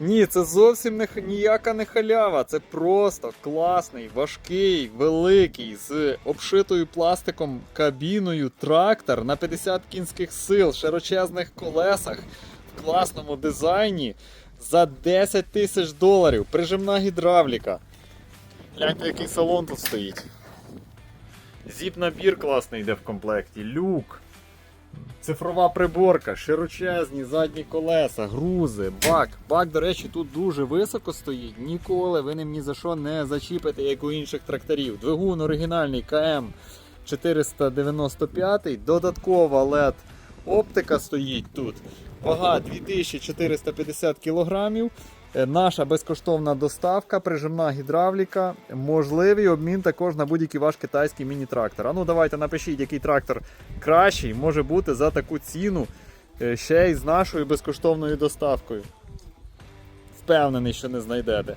Ні, це зовсім не ніяка не халява. Це просто класний, важкий, великий, з обшитою пластиком кабіною трактор на 50 кінських сил, широчезних колесах, в класному дизайні за 10 тисяч доларів. Прижимна гідравліка. Гляньте, який салон тут стоїть. Зіп-набір класний йде в комплекті, люк. Цифрова приборка, широчезні задні колеса, грузи, бак. Бак, до речі, тут дуже високо стоїть. Ніколи ви ним ні за що не зачіпите, як у інших тракторів. Двигун оригінальний КМ 495, додаткова LED оптика стоїть тут. Вага 2450 кг. Е, Наша безкоштовна доставка, прижимна гідравліка, можливий обмін також на будь-який ваш китайський міні-трактор. А ну давайте напишіть, який трактор кращий може бути за таку ціну, е, ще й з нашою безкоштовною доставкою. Впевнений, що не знайдете.